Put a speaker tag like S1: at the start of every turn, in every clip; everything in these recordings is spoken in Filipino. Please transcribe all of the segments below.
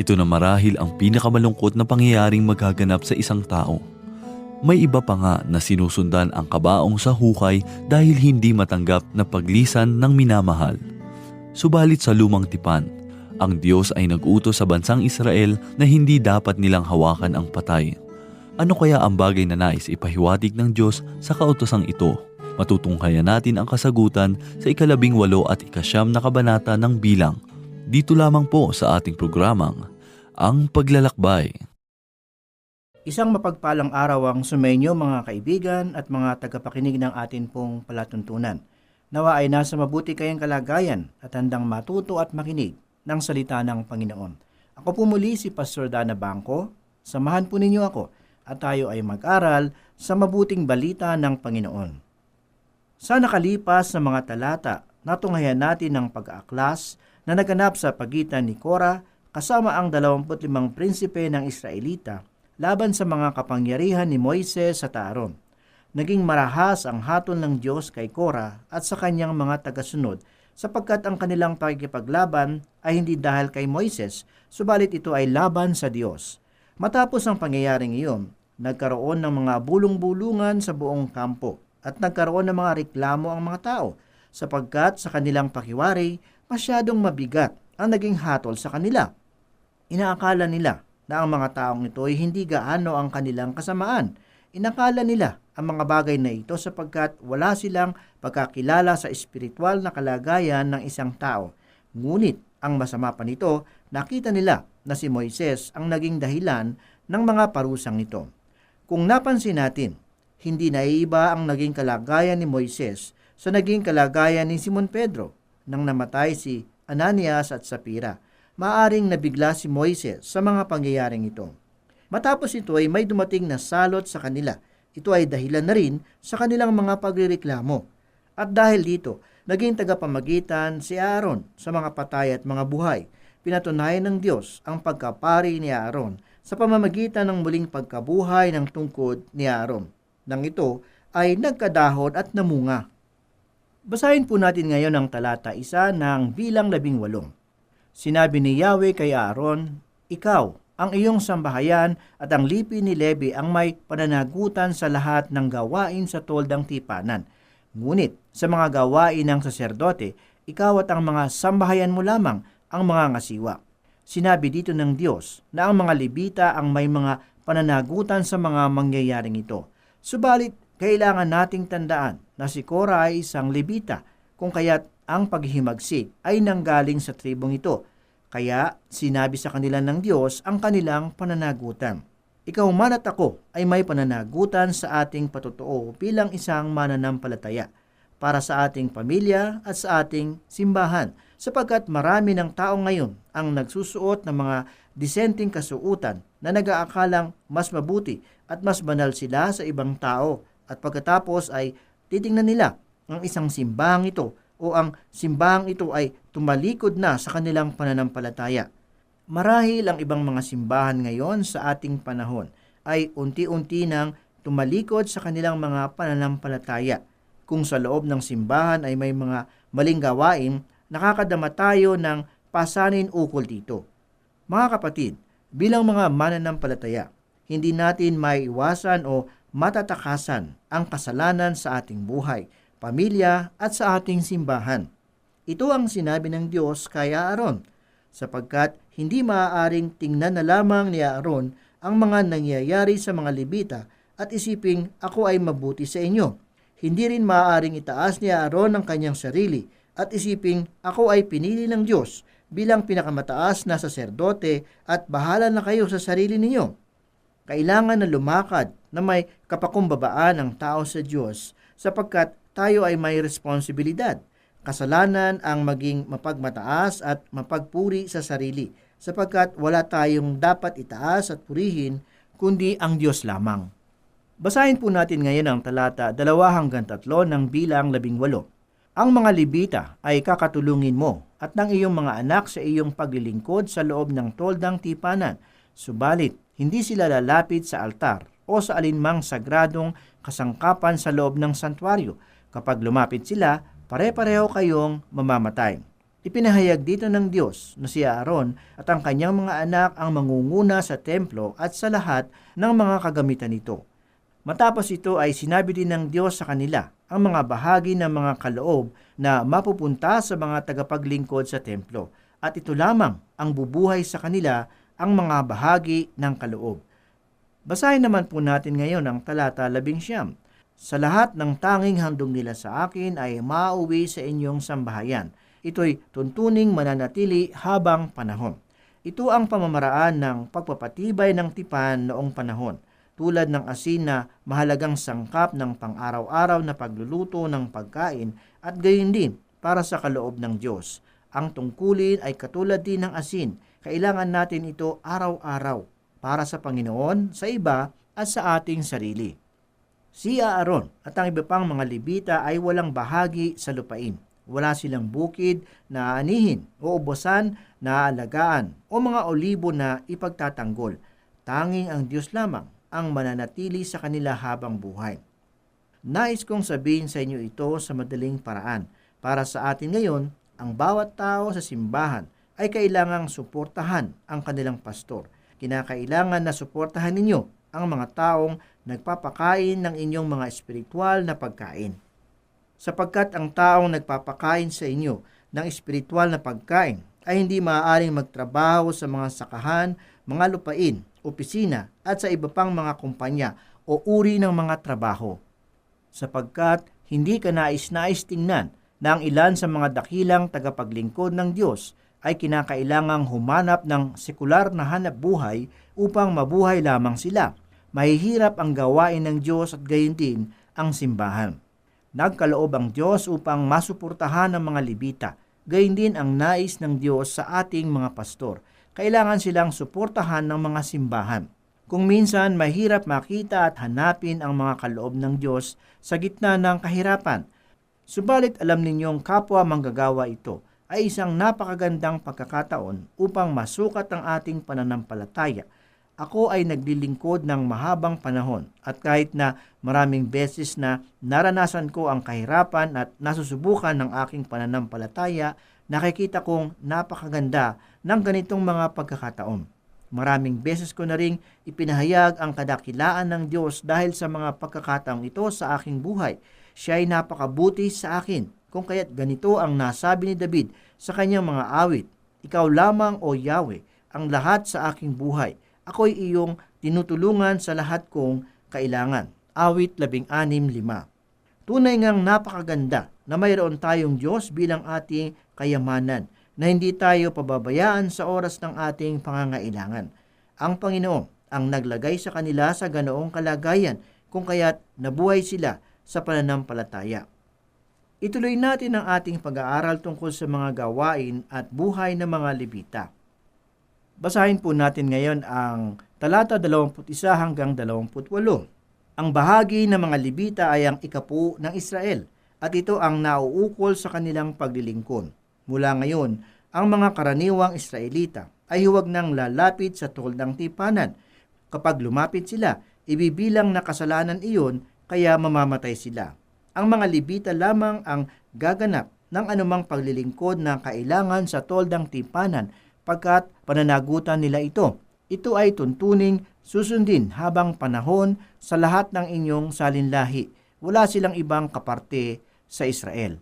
S1: Ito na marahil ang pinakamalungkot na pangyayaring magaganap sa isang tao. May iba pa nga na sinusundan ang kabaong sa hukay dahil hindi matanggap na paglisan ng minamahal. Subalit sa lumang tipan, ang Diyos ay nag-utos sa bansang Israel na hindi dapat nilang hawakan ang patay. Ano kaya ang bagay na nais ipahiwatig ng Diyos sa kautosang ito? Matutunghayan natin ang kasagutan sa ikalabing walo at ikasyam na kabanata ng bilang. Dito lamang po sa ating programang, Ang Paglalakbay.
S2: Isang mapagpalang araw ang sumenyo mga kaibigan at mga tagapakinig ng atin pong palatuntunan. Nawa ay nasa mabuti kayong kalagayan at handang matuto at makinig ng salita ng Panginoon. Ako po muli si Pastor Dana Bangko. Samahan po ninyo ako at tayo ay mag-aral sa mabuting balita ng Panginoon. Sa nakalipas na mga talata, natunghayan natin ang pag-aaklas na naganap sa pagitan ni Korah kasama ang 25 prinsipe ng Israelita laban sa mga kapangyarihan ni Moises sa Taaron. Naging marahas ang hatol ng Diyos kay Korah at sa kanyang mga tagasunod sapagkat ang kanilang pakikipaglaban ay hindi dahil kay Moises, subalit ito ay laban sa Diyos. Matapos ang pangyayaring iyon, nagkaroon ng mga bulong-bulungan sa buong kampo at nagkaroon ng mga reklamo ang mga tao sapagkat sa kanilang pakiwari masyadong mabigat ang naging hatol sa kanila. Inaakala nila na ang mga taong ito ay hindi gaano ang kanilang kasamaan. Inakala nila ang mga bagay na ito sapagkat wala silang pagkakilala sa espiritual na kalagayan ng isang tao. Ngunit ang masama pa nito, nakita nila na si Moises ang naging dahilan ng mga parusang ito. Kung napansin natin, hindi naiiba ang naging kalagayan ni Moises sa naging kalagayan ni Simon Pedro nang namatay si Ananias at Sapira. Maaring nabigla si Moises sa mga pangyayaring ito. Matapos ito ay may dumating na salot sa kanila. Ito ay dahilan na rin sa kanilang mga pagrereklamo. At dahil dito, naging tagapamagitan si Aaron sa mga patay at mga buhay. Pinatunayan ng Diyos ang pagkapari ni Aaron sa pamamagitan ng muling pagkabuhay ng tungkod ni Aaron. Nang ito ay nagkadahon at namunga. Basahin po natin ngayon ang talata isa ng bilang labing walong. Sinabi ni Yahweh kay Aaron, Ikaw, ang iyong sambahayan at ang lipi ni Levi ang may pananagutan sa lahat ng gawain sa toldang tipanan. Ngunit sa mga gawain ng saserdote, ikaw at ang mga sambahayan mo lamang ang mga ngasiwa. Sinabi dito ng Diyos na ang mga Libita ang may mga pananagutan sa mga mangyayaring ito. Subalit, kailangan nating tandaan na si Korah ay isang Libita, kung kaya't ang paghihimagsik ay nanggaling sa tribong ito. Kaya sinabi sa kanila ng Diyos ang kanilang pananagutan. Ikaw man at ako ay may pananagutan sa ating patotoo bilang isang mananampalataya para sa ating pamilya at sa ating simbahan sapagkat marami ng tao ngayon ang nagsusuot ng mga disenteng kasuutan na nag-aakalang mas mabuti at mas banal sila sa ibang tao at pagkatapos ay titingnan nila ang isang simbahang ito o ang simbahang ito ay tumalikod na sa kanilang pananampalataya. Marahil ang ibang mga simbahan ngayon sa ating panahon ay unti-unti nang tumalikod sa kanilang mga pananampalataya. Kung sa loob ng simbahan ay may mga maling gawain, nakakadama tayo ng pasanin ukol dito. Mga kapatid, bilang mga mananampalataya, hindi natin maiwasan o matatakasan ang kasalanan sa ating buhay pamilya at sa ating simbahan. Ito ang sinabi ng Diyos kay Aaron, sapagkat hindi maaaring tingnan na lamang ni Aaron ang mga nangyayari sa mga Libita at isiping ako ay mabuti sa inyo. Hindi rin maaaring itaas ni Aaron ang kanyang sarili at isiping ako ay pinili ng Diyos bilang pinakamataas na saserdote at bahala na kayo sa sarili ninyo. Kailangan na lumakad na may kapakumbabaan ang tao sa Diyos sapagkat tayo ay may responsibilidad. Kasalanan ang maging mapagmataas at mapagpuri sa sarili sapagkat wala tayong dapat itaas at purihin kundi ang Diyos lamang. Basahin po natin ngayon ang talata 2 hanggang 3 ng bilang 18. Ang mga Libita ay kakatulungin mo at ng iyong mga anak sa iyong paglilingkod sa loob ng toldang tipanan. Subalit, hindi sila lalapit sa altar o sa alinmang sagradong kasangkapan sa loob ng santuario. Kapag lumapit sila, pare-pareho kayong mamamatay. Ipinahayag dito ng Diyos na si Aaron at ang kanyang mga anak ang mangunguna sa templo at sa lahat ng mga kagamitan nito. Matapos ito ay sinabi din ng Diyos sa kanila ang mga bahagi ng mga kaloob na mapupunta sa mga tagapaglingkod sa templo at ito lamang ang bubuhay sa kanila ang mga bahagi ng kaloob. Basahin naman po natin ngayon ang talata 11. Sa lahat ng tanging handog nila sa akin ay mauwi sa inyong sambahayan ito'y tuntuning mananatili habang panahon. Ito ang pamamaraan ng pagpapatibay ng tipan noong panahon, tulad ng asin na mahalagang sangkap ng pang-araw-araw na pagluluto ng pagkain at gayon din para sa kaloob ng Diyos. Ang tungkulin ay katulad din ng asin, kailangan natin ito araw-araw para sa Panginoon, sa iba at sa ating sarili. Si Aaron at ang iba pang mga Libita ay walang bahagi sa lupain wala silang bukid na anihin o ubosan na alagaan o mga olibo na ipagtatanggol. Tanging ang Diyos lamang ang mananatili sa kanila habang buhay. Nais kong sabihin sa inyo ito sa madaling paraan. Para sa atin ngayon, ang bawat tao sa simbahan ay kailangang suportahan ang kanilang pastor. Kinakailangan na suportahan ninyo ang mga taong nagpapakain ng inyong mga espiritual na pagkain sapagkat ang taong nagpapakain sa inyo ng espiritual na pagkain ay hindi maaaring magtrabaho sa mga sakahan, mga lupain, opisina at sa iba pang mga kumpanya o uri ng mga trabaho. Sapagkat hindi ka nais-nais tingnan na ang ilan sa mga dakilang tagapaglingkod ng Diyos ay kinakailangang humanap ng sekular na hanap buhay upang mabuhay lamang sila. Mahihirap ang gawain ng Diyos at gayon din ang simbahan. Nagkaloob ang Diyos upang masuportahan ng mga Libita. Gayun din ang nais ng Diyos sa ating mga pastor. Kailangan silang suportahan ng mga simbahan. Kung minsan mahirap makita at hanapin ang mga kaloob ng Diyos sa gitna ng kahirapan, subalit alam ninyong kapwa manggagawa ito ay isang napakagandang pagkakataon upang masukat ang ating pananampalataya – ako ay naglilingkod ng mahabang panahon at kahit na maraming beses na naranasan ko ang kahirapan at nasusubukan ng aking pananampalataya, nakikita kong napakaganda ng ganitong mga pagkakataon. Maraming beses ko na ring ipinahayag ang kadakilaan ng Diyos dahil sa mga pagkakataong ito sa aking buhay. Siya ay napakabuti sa akin, kung kaya't ganito ang nasabi ni David sa kanyang mga awit, Ikaw lamang, O Yahweh, ang lahat sa aking buhay ako'y iyong tinutulungan sa lahat kong kailangan. Awit 16.5 Tunay ngang napakaganda na mayroon tayong Diyos bilang ating kayamanan na hindi tayo pababayaan sa oras ng ating pangangailangan. Ang Panginoon ang naglagay sa kanila sa ganoong kalagayan kung kaya't nabuhay sila sa pananampalataya. Ituloy natin ang ating pag-aaral tungkol sa mga gawain at buhay ng mga Levita. Basahin po natin ngayon ang talata 21 hanggang 28. Ang bahagi ng mga Libita ay ang ikapu ng Israel at ito ang nauukol sa kanilang paglilingkod. Mula ngayon, ang mga karaniwang Israelita ay huwag nang lalapit sa toldang tipanan. Kapag lumapit sila, ibibilang na kasalanan iyon kaya mamamatay sila. Ang mga Libita lamang ang gaganap ng anumang paglilingkod na kailangan sa toldang tipanan pagkat pananagutan nila ito. Ito ay tuntuning susundin habang panahon sa lahat ng inyong salinlahi. Wala silang ibang kaparte sa Israel.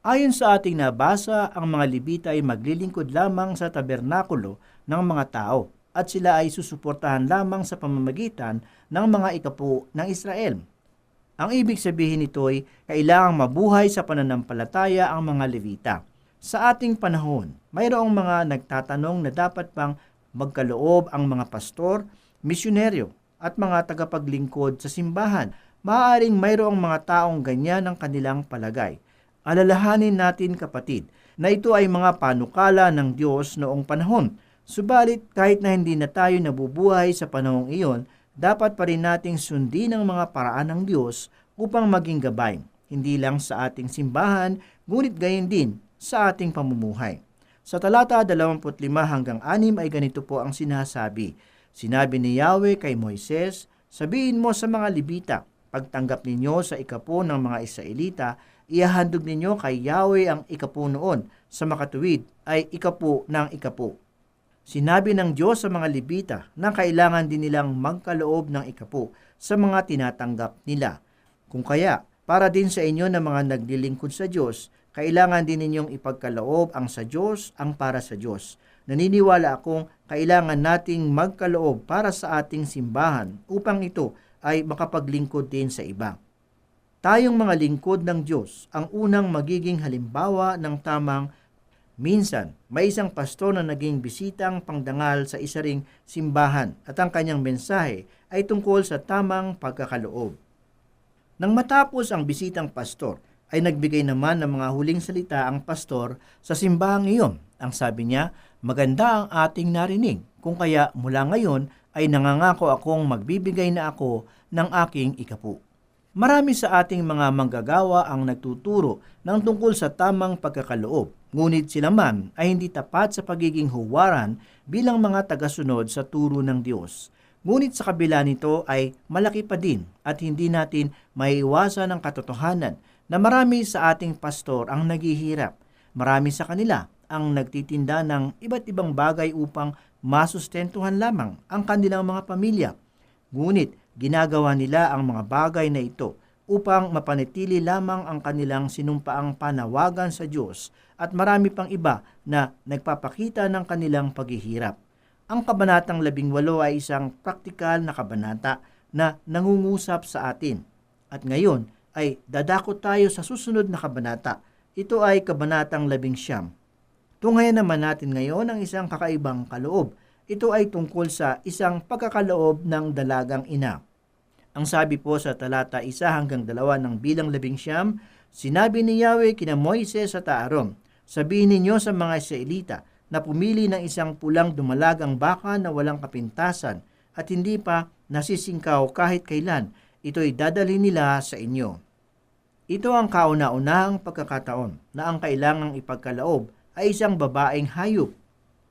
S2: Ayon sa ating nabasa, ang mga Libita ay maglilingkod lamang sa tabernakulo ng mga tao at sila ay susuportahan lamang sa pamamagitan ng mga ikapo ng Israel. Ang ibig sabihin nito ay kailangang mabuhay sa pananampalataya ang mga Levita. Sa ating panahon, mayroong mga nagtatanong na dapat pang magkaloob ang mga pastor, misyonero at mga tagapaglingkod sa simbahan. Maaaring mayroong mga taong ganyan ang kanilang palagay. Alalahanin natin kapatid na ito ay mga panukala ng Diyos noong panahon. Subalit kahit na hindi na tayo nabubuhay sa panahong iyon, dapat pa rin nating sundin ang mga paraan ng Diyos upang maging gabay, hindi lang sa ating simbahan, ngunit gayon din sa ating pamumuhay. Sa talata 25 hanggang 6 ay ganito po ang sinasabi. Sinabi ni Yahweh kay Moises, Sabihin mo sa mga Libita, pagtanggap ninyo sa ikapo ng mga Israelita, ihahandog ninyo kay Yahweh ang ikapo noon sa makatuwid ay ikapo ng ikapo. Sinabi ng Diyos sa mga Libita na kailangan din nilang magkaloob ng ikapo sa mga tinatanggap nila. Kung kaya, para din sa inyo na mga naglilingkod sa Diyos, kailangan din ninyong ipagkaloob ang sa Diyos ang para sa Diyos. Naniniwala akong kailangan nating magkaloob para sa ating simbahan upang ito ay makapaglingkod din sa iba. Tayong mga lingkod ng Diyos ang unang magiging halimbawa ng tamang Minsan, may isang pastor na naging bisitang pangdangal sa isa ring simbahan at ang kanyang mensahe ay tungkol sa tamang pagkakaloob. Nang matapos ang bisitang pastor, ay nagbigay naman ng mga huling salita ang pastor sa simbahang iyon. Ang sabi niya, maganda ang ating narinig, kung kaya mula ngayon ay nangangako akong magbibigay na ako ng aking ikapu. Marami sa ating mga manggagawa ang nagtuturo ng tungkol sa tamang pagkakaloob, ngunit sila man ay hindi tapat sa pagiging huwaran bilang mga tagasunod sa turo ng Diyos. Ngunit sa kabila nito ay malaki pa din at hindi natin maiiwasan ang katotohanan na marami sa ating pastor ang naghihirap. Marami sa kanila ang nagtitinda ng iba't ibang bagay upang masustentuhan lamang ang kanilang mga pamilya. Ngunit ginagawa nila ang mga bagay na ito upang mapanitili lamang ang kanilang sinumpaang panawagan sa Diyos at marami pang iba na nagpapakita ng kanilang paghihirap. Ang kabanatang 18 ay isang praktikal na kabanata na nangungusap sa atin. At ngayon ay dadako tayo sa susunod na kabanata. Ito ay kabanatang 11. Tungayan naman natin ngayon ang isang kakaibang kaloob ito ay tungkol sa isang pagkakaloob ng dalagang ina. Ang sabi po sa talata 1 hanggang 2 ng bilang labing siyam, sinabi ni Yahweh kina Moises sa Taarom, sabihin ninyo sa mga Israelita na pumili ng isang pulang dumalagang baka na walang kapintasan at hindi pa nasisingkaw kahit kailan, ito'y dadali nila sa inyo. Ito ang kauna-unahang pagkakataon na ang kailangang ipagkalaob ay isang babaeng hayop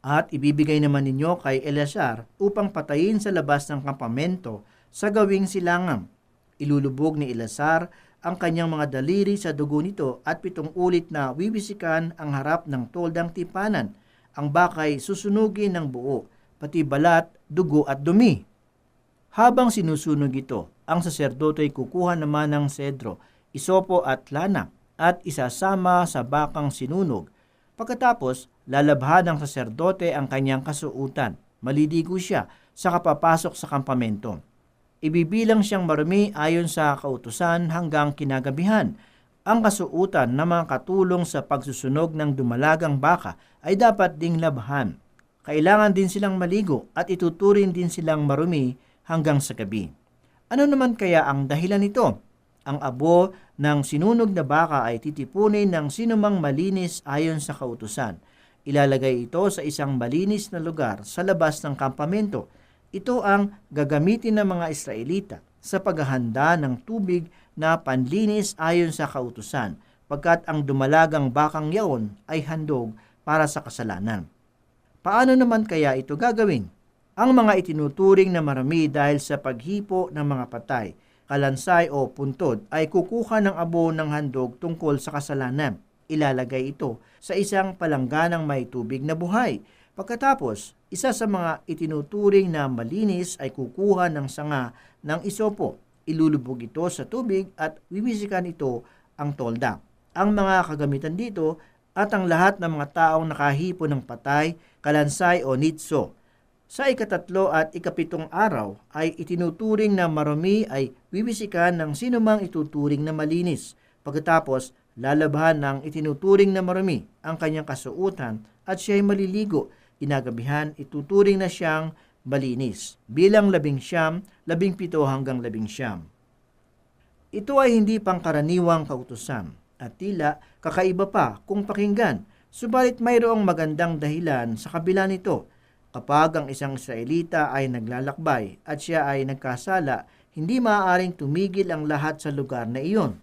S2: at ibibigay naman ninyo kay Eleazar upang patayin sa labas ng kampamento sa gawing silangam. Ilulubog ni Eleazar ang kanyang mga daliri sa dugo nito at pitong ulit na wiwisikan ang harap ng toldang tipanan. Ang bakay susunugin ng buo, pati balat, dugo at dumi. Habang sinusunog ito, ang saserdote ay kukuha naman ng sedro, isopo at lana at isasama sa bakang sinunog. Pagkatapos, lalabhan ng saserdote ang kanyang kasuutan. Maliligo siya sa kapapasok sa kampamento. Ibibilang siyang marumi ayon sa kautusan hanggang kinagabihan. Ang kasuutan na mga katulong sa pagsusunog ng dumalagang baka ay dapat ding labhan. Kailangan din silang maligo at ituturin din silang marumi hanggang sa gabi. Ano naman kaya ang dahilan nito? Ang abo ng sinunog na baka ay titipunin ng sinumang malinis ayon sa kautusan Ilalagay ito sa isang malinis na lugar sa labas ng kampamento. Ito ang gagamitin ng mga Israelita sa paghahanda ng tubig na panlinis ayon sa kautusan, pagkat ang dumalagang bakang yaon ay handog para sa kasalanan. Paano naman kaya ito gagawin? Ang mga itinuturing na marami dahil sa paghipo ng mga patay, kalansay o puntod ay kukuha ng abo ng handog tungkol sa kasalanan ilalagay ito sa isang palangganang may tubig na buhay. Pagkatapos, isa sa mga itinuturing na malinis ay kukuha ng sanga ng isopo. Ilulubog ito sa tubig at wiwisikan ito ang tolda. Ang mga kagamitan dito at ang lahat ng mga taong nakahipo ng patay, kalansay o nitso. Sa ikatatlo at ikapitong araw ay itinuturing na marumi ay wiwisikan ng sinumang ituturing na malinis. Pagkatapos, Lalabhan ng itinuturing na marumi ang kanyang kasuutan at siya ay maliligo. Inagabihan, ituturing na siyang malinis. Bilang labing siyam, labing pito hanggang labing siyam. Ito ay hindi pangkaraniwang kautusan at tila kakaiba pa kung pakinggan, subalit mayroong magandang dahilan sa kabila nito. Kapag ang isang Israelita ay naglalakbay at siya ay nagkasala, hindi maaaring tumigil ang lahat sa lugar na iyon.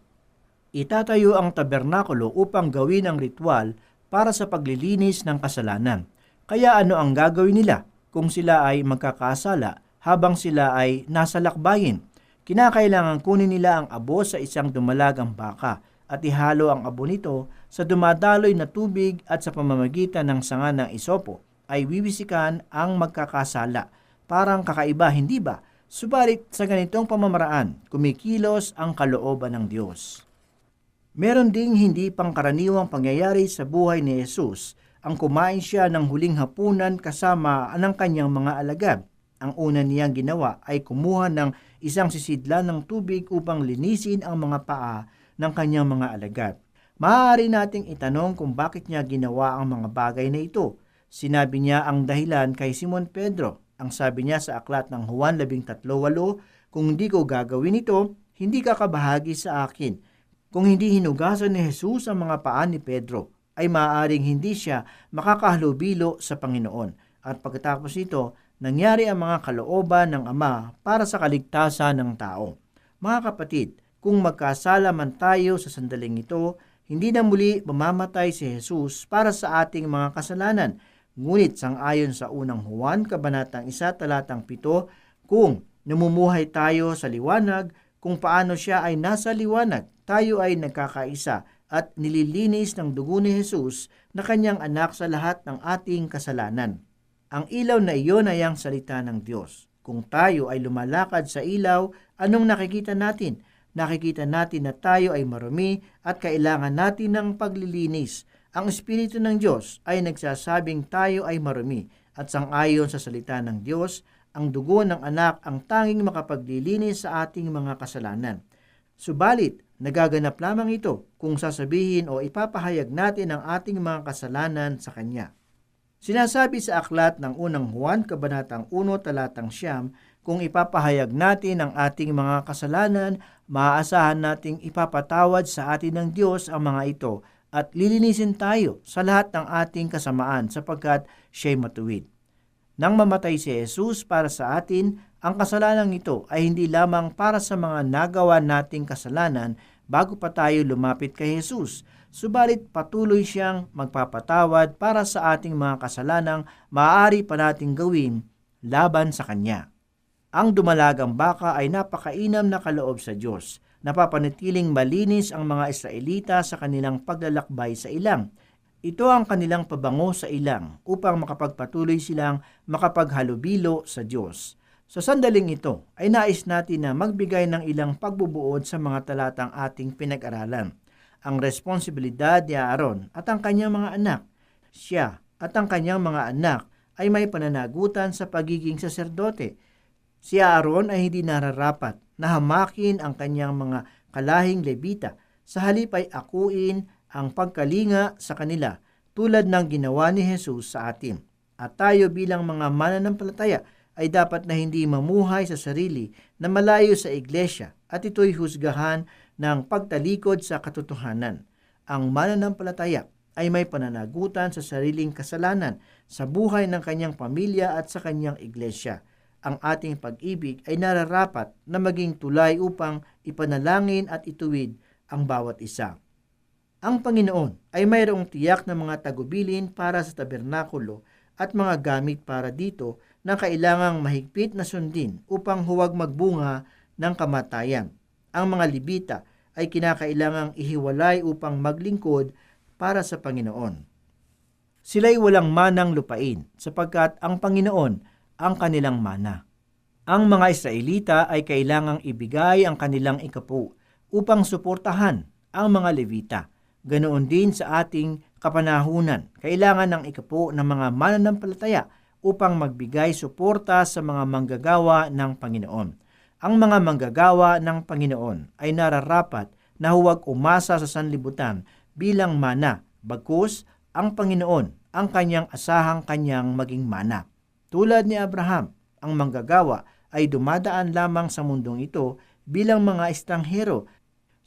S2: Itatayo ang tabernakulo upang gawin ang ritual para sa paglilinis ng kasalanan. Kaya ano ang gagawin nila kung sila ay magkakasala habang sila ay nasa lakbayin? Kinakailangan kunin nila ang abo sa isang dumalagang baka at ihalo ang abo nito sa dumadaloy na tubig at sa pamamagitan ng sanga ng isopo ay wiwisikan ang magkakasala. Parang kakaiba, hindi ba? Subalit sa ganitong pamamaraan, kumikilos ang kalooban ng Diyos. Meron ding hindi pangkaraniwang pangyayari sa buhay ni Jesus ang kumain siya ng huling hapunan kasama ng kanyang mga alagad. Ang una niyang ginawa ay kumuha ng isang sisidlan ng tubig upang linisin ang mga paa ng kanyang mga alagad. Maaari nating itanong kung bakit niya ginawa ang mga bagay na ito. Sinabi niya ang dahilan kay Simon Pedro. Ang sabi niya sa aklat ng Juan 13.8, Kung hindi ko gagawin ito, hindi ka kabahagi sa akin. Kung hindi hinugasan ni Jesus ang mga paa ni Pedro, ay maaaring hindi siya makakahalubilo sa Panginoon. At pagkatapos ito, nangyari ang mga kalooban ng Ama para sa kaligtasan ng tao. Mga kapatid, kung magkasala man tayo sa sandaling ito, hindi na muli mamamatay si Jesus para sa ating mga kasalanan. Ngunit sangayon sa unang Juan, kabanatang 1, talatang 7, kung namumuhay tayo sa liwanag, kung paano siya ay nasa liwanag, tayo ay nagkakaisa at nililinis ng dugo ni Jesus na kanyang anak sa lahat ng ating kasalanan. Ang ilaw na iyon ay ang salita ng Diyos. Kung tayo ay lumalakad sa ilaw, anong nakikita natin? Nakikita natin na tayo ay marumi at kailangan natin ng paglilinis. Ang Espiritu ng Diyos ay nagsasabing tayo ay marumi at sangayon sa salita ng Diyos, ang dugo ng anak ang tanging makapaglilinis sa ating mga kasalanan. Subalit, nagaganap lamang ito kung sasabihin o ipapahayag natin ang ating mga kasalanan sa Kanya. Sinasabi sa aklat ng unang Juan, Kabanatang 1, talatang siyam, kung ipapahayag natin ang ating mga kasalanan, maaasahan nating ipapatawad sa atin ng Diyos ang mga ito at lilinisin tayo sa lahat ng ating kasamaan sapagkat siya'y matuwid. Nang mamatay si Jesus para sa atin, ang kasalanan ito ay hindi lamang para sa mga nagawa nating kasalanan bago pa tayo lumapit kay Jesus, subalit patuloy siyang magpapatawad para sa ating mga kasalanang maaari pa nating gawin laban sa Kanya. Ang dumalagang baka ay napakainam na kaloob sa Diyos. Napapanatiling malinis ang mga Israelita sa kanilang paglalakbay sa ilang. Ito ang kanilang pabango sa ilang upang makapagpatuloy silang makapaghalubilo sa Diyos. Sa sandaling ito ay nais natin na magbigay ng ilang pagbubuod sa mga talatang ating pinag-aralan. Ang responsibilidad ni Aaron at ang kanyang mga anak. Siya at ang kanyang mga anak ay may pananagutan sa pagiging saserdote. Si Aaron ay hindi nararapat na hamakin ang kanyang mga kalahing lebita. Sa halip ay akuin ang pagkalinga sa kanila tulad ng ginawa ni Jesus sa atin. At tayo bilang mga mananampalataya ay dapat na hindi mamuhay sa sarili na malayo sa iglesia at ito'y husgahan ng pagtalikod sa katotohanan. Ang mananampalataya ay may pananagutan sa sariling kasalanan sa buhay ng kanyang pamilya at sa kanyang iglesia. Ang ating pag-ibig ay nararapat na maging tulay upang ipanalangin at ituwid ang bawat isa. Ang Panginoon ay mayroong tiyak na mga tagubilin para sa tabernakulo at mga gamit para dito na kailangang mahigpit na sundin upang huwag magbunga ng kamatayan. Ang mga libita ay kinakailangang ihiwalay upang maglingkod para sa Panginoon. Sila'y walang manang lupain sapagkat ang Panginoon ang kanilang mana. Ang mga Israelita ay kailangang ibigay ang kanilang ikapu upang suportahan ang mga Levita. Ganoon din sa ating kapanahunan. Kailangan ng ikapu ng mga mananampalataya upang magbigay suporta sa mga manggagawa ng Panginoon. Ang mga manggagawa ng Panginoon ay nararapat na huwag umasa sa sanlibutan bilang mana, bagkus ang Panginoon ang kanyang asahang kanyang maging mana. Tulad ni Abraham, ang manggagawa ay dumadaan lamang sa mundong ito bilang mga estranghero.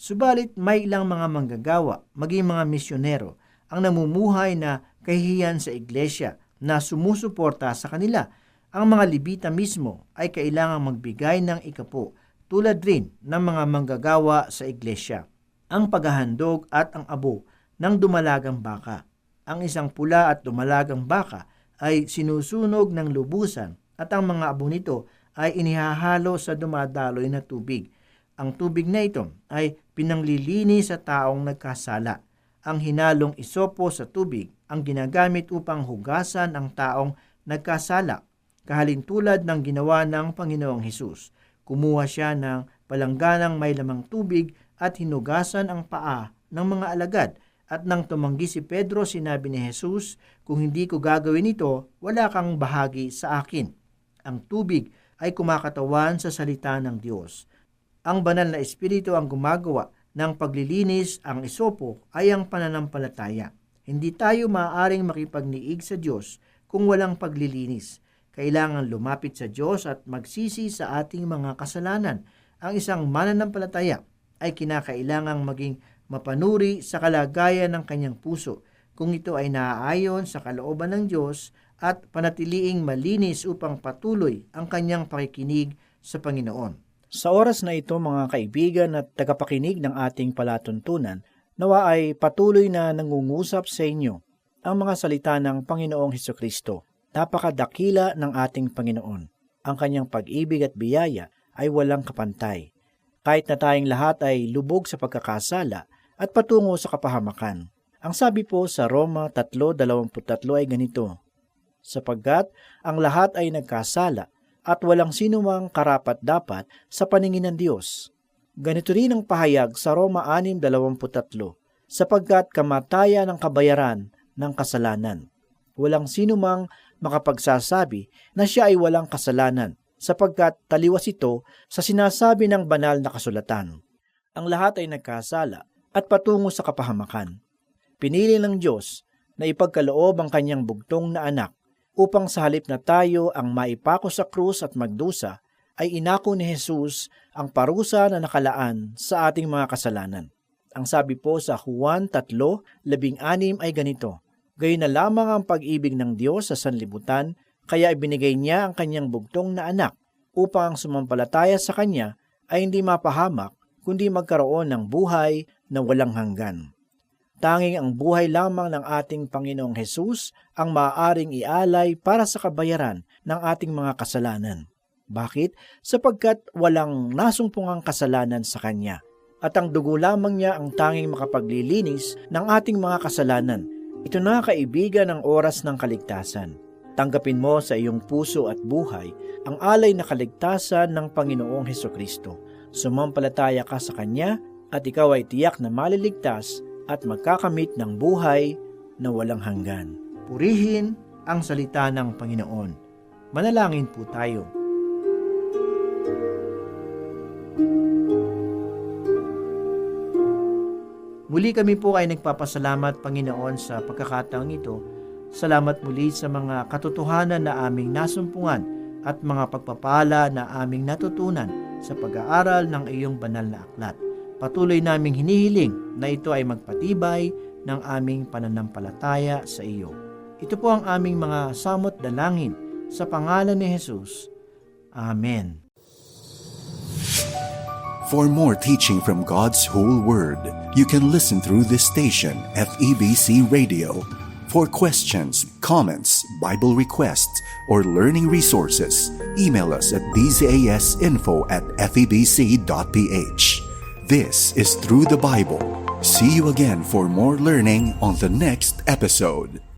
S2: Subalit may ilang mga manggagawa, maging mga misyonero, ang namumuhay na kahihiyan sa iglesia na sumusuporta sa kanila. Ang mga Libita mismo ay kailangang magbigay ng ikapo tulad rin ng mga manggagawa sa iglesia. Ang paghahandog at ang abo ng dumalagang baka. Ang isang pula at dumalagang baka ay sinusunog ng lubusan at ang mga abo nito ay inihahalo sa dumadaloy na tubig. Ang tubig na ito ay pinanglilinis sa taong nagkasala. Ang hinalong isopo sa tubig ang ginagamit upang hugasan ang taong nagkasala. Kahalintulad ng ginawa ng Panginoong Hesus. Kumuha siya ng palangganang may lamang tubig at hinugasan ang paa ng mga alagad. At nang tumanggi si Pedro, sinabi ni Jesus, Kung hindi ko gagawin ito, wala kang bahagi sa akin. Ang tubig ay kumakatawan sa salita ng Diyos. Ang banal na espiritu ang gumagawa ng paglilinis, ang isopo ay ang pananampalataya. Hindi tayo maaaring makipagniig sa Diyos kung walang paglilinis. Kailangan lumapit sa Diyos at magsisi sa ating mga kasalanan. Ang isang mananampalataya ay kinakailangang maging mapanuri sa kalagayan ng kanyang puso kung ito ay naaayon sa kalooban ng Diyos at panatiliing malinis upang patuloy ang kanyang pakikinig sa Panginoon. Sa oras na ito mga kaibigan at tagapakinig ng ating palatuntunan, nawa ay patuloy na nangungusap sa inyo ang mga salita ng Panginoong Heso Kristo. Napakadakila ng ating Panginoon. Ang kanyang pag-ibig at biyaya ay walang kapantay. Kahit na tayong lahat ay lubog sa pagkakasala at patungo sa kapahamakan. Ang sabi po sa Roma 3.23 ay ganito, sapagkat ang lahat ay nagkasala at walang sinumang karapat dapat sa paningin ng Diyos. Ganito rin ang pahayag sa Roma 6.23, sapagkat kamatayan ang kabayaran ng kasalanan. Walang sinumang makapagsasabi na siya ay walang kasalanan, sapagkat taliwas ito sa sinasabi ng banal na kasulatan. Ang lahat ay nagkasala at patungo sa kapahamakan. Pinili ng Diyos na ipagkaloob ang kanyang bugtong na anak upang sa halip na tayo ang maipako sa krus at magdusa, ay inako ni Jesus ang parusa na nakalaan sa ating mga kasalanan. Ang sabi po sa Juan 3:16 ay ganito, Gayon na lamang ang pag-ibig ng Diyos sa sanlibutan, kaya ibinigay niya ang kanyang bugtong na anak upang ang sumampalataya sa kanya ay hindi mapahamak kundi magkaroon ng buhay na walang hanggan. Tanging ang buhay lamang ng ating Panginoong Hesus ang maaaring ialay para sa kabayaran ng ating mga kasalanan. Bakit? Sapagkat walang nasumpungang kasalanan sa Kanya. At ang dugo lamang niya ang tanging makapaglilinis ng ating mga kasalanan. Ito na kaibigan ang oras ng kaligtasan. Tanggapin mo sa iyong puso at buhay ang alay na kaligtasan ng Panginoong Heso Kristo. Sumampalataya ka sa Kanya at ikaw ay tiyak na maliligtas at magkakamit ng buhay na walang hanggan. Purihin ang salita ng Panginoon. Manalangin po tayo. Muli kami po ay nagpapasalamat Panginoon sa pagkakataong ito. Salamat muli sa mga katotohanan na aming nasumpungan at mga pagpapala na aming natutunan sa pag-aaral ng iyong banal na aklat. Patuloy naming hinihiling na ito ay magpatibay ng aming pananampalataya sa iyo. Ito po ang aming mga samot dalangin sa pangalan ni Jesus. Amen.
S3: For more teaching from God's whole word, you can listen through this station, FEBC Radio. For questions, comments, Bible requests, or learning resources, email us at dzasinfo at febc.ph. This is Through the Bible. See you again for more learning on the next episode.